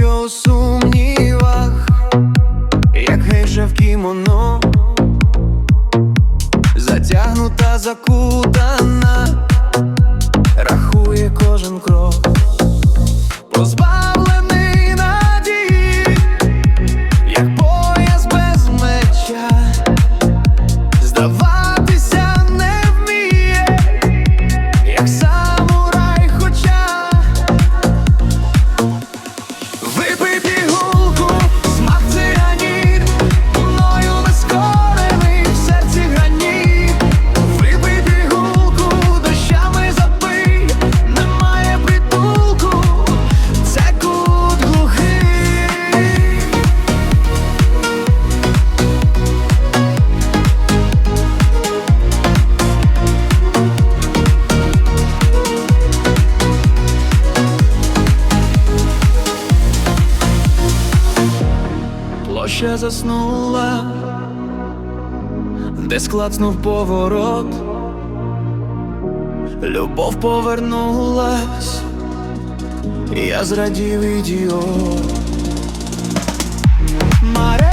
що у сумнівах, як гейша в кімоно, затягнута, закутана, рахує кожен крок, позбавлений Площа заснула, де склацнув поворот, любов повернулась, я зрадів ідіот. Марення